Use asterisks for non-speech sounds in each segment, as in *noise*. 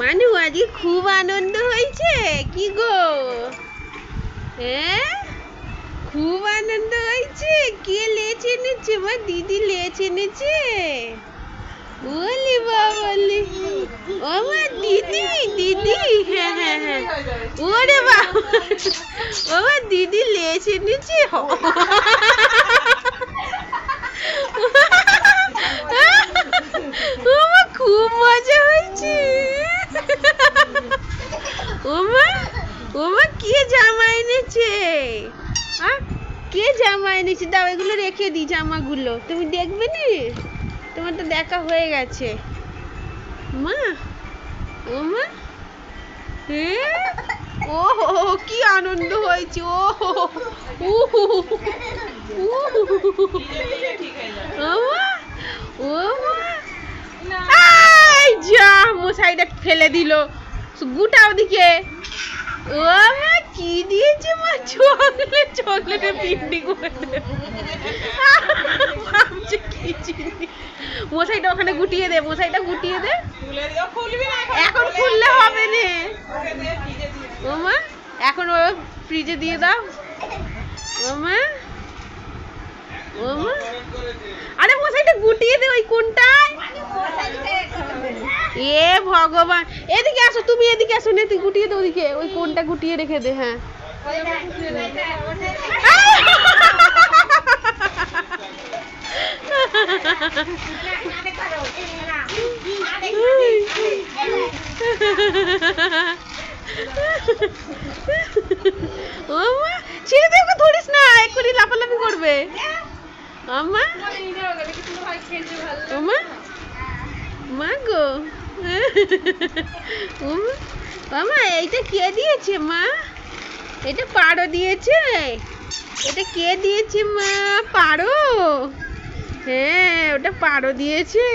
মানু, আজকে খুব আনন্দ হয়েছে। কি গো? হ্যাঁ খুব আনন্দ হয়েছে? কে লেচ এনেছে মা? দিদি লেচ এনেছে। বলি বাবলি ও মা, দিদি দিদি হ্যাঁ হ্যাঁ হ্যাঁ। ওরে বাবা। ও মা, দিদি লেচ এনেছে। খুব মজা হয়েছে ওমা ওমা কে জামা এনেছে আ কে জামা এনেছে দাও এগুলো রেখে দিই জামাগুলো তুমি দেখবে নি তোমার তো দেখা হয়ে গেছে মা ওমা হ্যাঁ ও কি আনন্দ হয়েছে ও ওমা এই যা মশাইটা ফেলে দিল গুটা ওদিকে ও মা কি দিয়েছে মা? চকলেট চকলেটে পিন্ডি করে। ভাবছে কি জিনিস। মশাইটা ওখানে গুটিয়ে দে, মশাইটা গুটিয়ে দে। এখন খুললে হবে না। ও মা, এখন ও ফ্রিজে দিয়ে দাও। ও মা ও মা। আরে মশাইটা গুটিয়ে দে ওই কোনটায়? এ ভগবান। এদিকে আসো, তুমি এদিকে আসো নে তুই গুটিয়ে দে ওদিকে। ওই কোনটা গুটিয়ে রেখে দে হ্যাঁ। ও মা ছেড়ে দে ওকে লাফালাফি করবে। আমা ওমা। মা গো মামা, এইটা কে দিয়েছে, মা? এটা পারো দিয়েছে। এটা কে দিয়েছে, মা? পারো হ্যাঁ ওটা পারো দিয়েছে।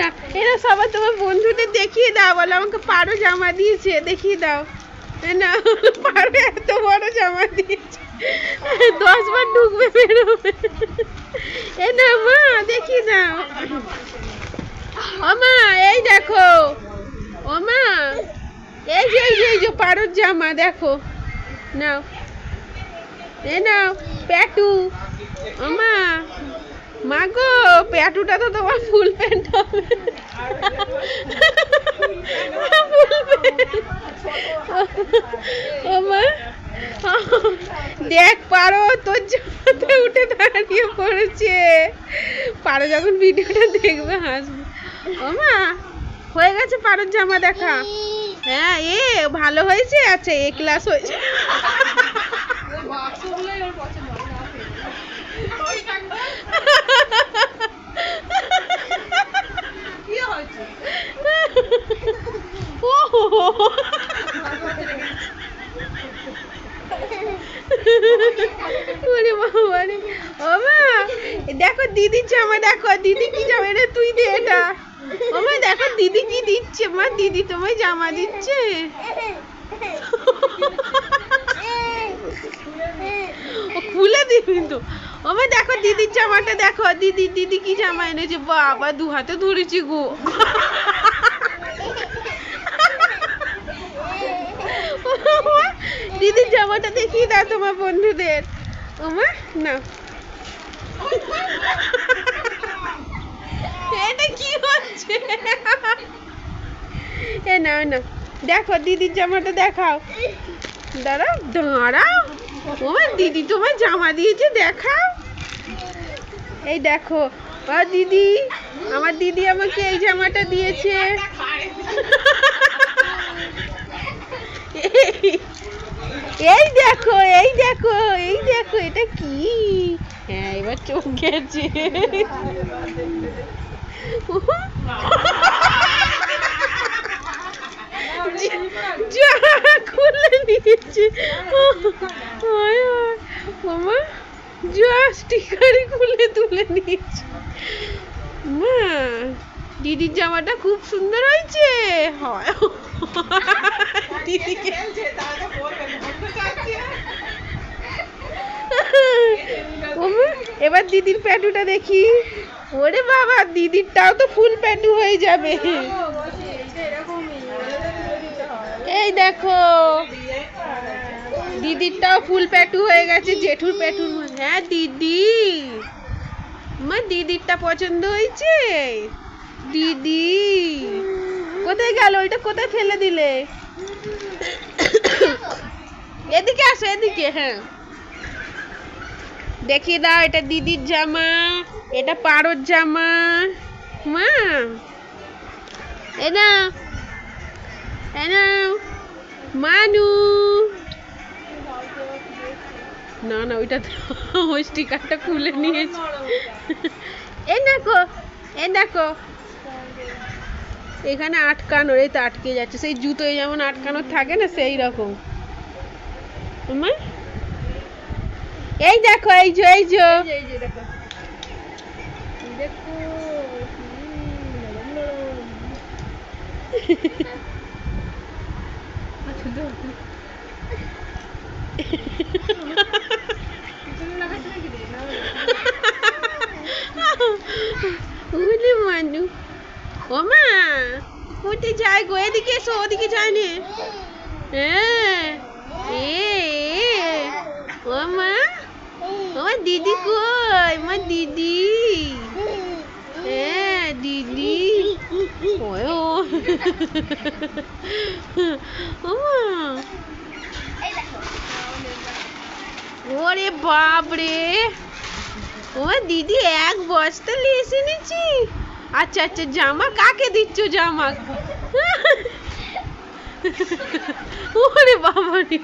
না, এরা সবাই তোমার বন্ধুদের দেখিয়ে দাও, বলো, আমাকে পারো জামা দিয়েছে, দেখিয়ে দাও। না পারো এত বড় জামা দিয়েছে। দশ বার ঢুকবে, বেরোবে। এ না, মা দেখিয়ে দাও ও মা, এই দেখো। ও মা, এই যে এই যে এই যে, পারোর জামা, দেখো। নাও। এ নাও, প্যাটু। ও মা গো, প্যাটুটা তো তোমার ফুল প্যান্ট হবে। ও মা, দেখ পারো, তোর জামাতে উঠে দাঁড়িয়ে পড়েছে। পারো যখন ভিডিওটা দেখবে, হাসবে। ও মা, হয়ে গেছে পারোর জামা দেখা। হ্যাঁ এ, ভালো হয়েছে? আচ্ছা এ ক্লাস হয়েছে। ওরে বাবা রে ও মা, দেখো দিদির জামা দেখো, দিদি কি জামা রে তুই দে এটা। ও মা, দেখো দিদি কি দিচ্ছে? মা, দিদি তোমায় জামা দিচ্ছে। ও খুলে দিবি তো ও মা, দেখো দিদির জামাটা, দেখো, দিদি দিদি কি জামা এনেছে? বাবা, দু হাতে ধরেছি গো। দিদির জামাটা দেখিয়ে দাও তোমার বন্ধুদের। ওমা না এটা কি হচ্ছে? এ না না দেখো দিদির জামাটা দেখাও। দাঁড়াও দাঁড়াও। ওমা দিদি তোমার জামা দিয়েছে দেখাও। এই দেখো ও দিদি আমার দিদি আমাকে এই জামাটা দিয়েছে। এই দেখো এই দেখো এই দেখো এটা কি? হ্যাঁ এবার চোখ গেছে। যা খুলে নিয়েছে। মামা যা স্টিকারই খুলে তুলে নিয়েছে। মা দিদির জামাটা খুব সুন্দর হয়েছে। হয়। দিদিকে এবার দিদির প্যান্টুটা দেখি। ওরে বাবা, দিদিরটাও তো ফুল প্যান্টু হয়ে যাবে। এই দেখো, দিদিরটাও ফুল প্যাটু হয়ে গেছে, জেঠুর প্যাটু হ্যাঁ দিদি। মা, দিদিরটা পছন্দ হয়েছে? দিদি, কোথায় গেল? ওইটা কোথায় ফেলে দিলে? এদিকে আসো, এদিকে হ্যাঁ। দেখিয়ে দাও, এটা দিদির জামা, এটা পাড়োর জামা। মা, এ না এ না মানু। না না, ওইটা ওই স্টিকারটা খুলে নিয়েছি। এ দেখো এ দেখো। এখানে আটকানো এই তো আটকে যাচ্ছে। সেই জুতোয় যেমন আটকানো থাকে না, সেই রকম। মা এই দেখো এই যে এই যে। *laughs* উলি মানু। ও মা উঠে যায় গো এদিকে এসো ওদিকে যায় নে। হ্যাঁ এ, ও মা ও দিদি কই মা দিদি হ্যাঁ দিদি ওয় ও ওরে বাপ রে ও দিদি এক বস্তা লেসে নিচ্ছি আচ্ছা আচ্ছা জামা কাকে দিচ্ছ জামা ওরে বাবা রে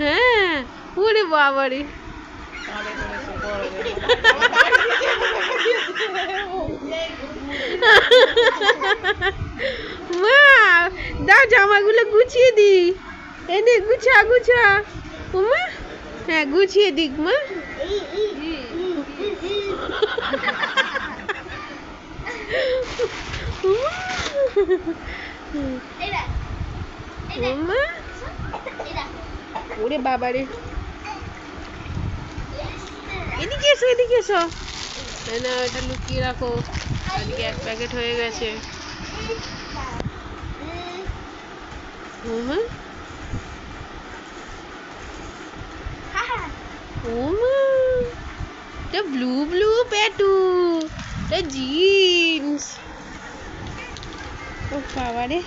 হ্যাঁ ওরে বাবা রে মা, দাও জামাগুলো গুছিয়ে দি এনে গুছা গুছা। উমা হ্যাঁ গুছিয়ে দিক মা। উমা ওরে বাবা রে এদিকে এসো এদিকে এসো। না এটা লুকিয়ে রাখো। আজকে এক প্যাকেট হয়ে গেছে। এটা ব্লু ব্লু পেটু। এটা জিন্স ও বাবা রে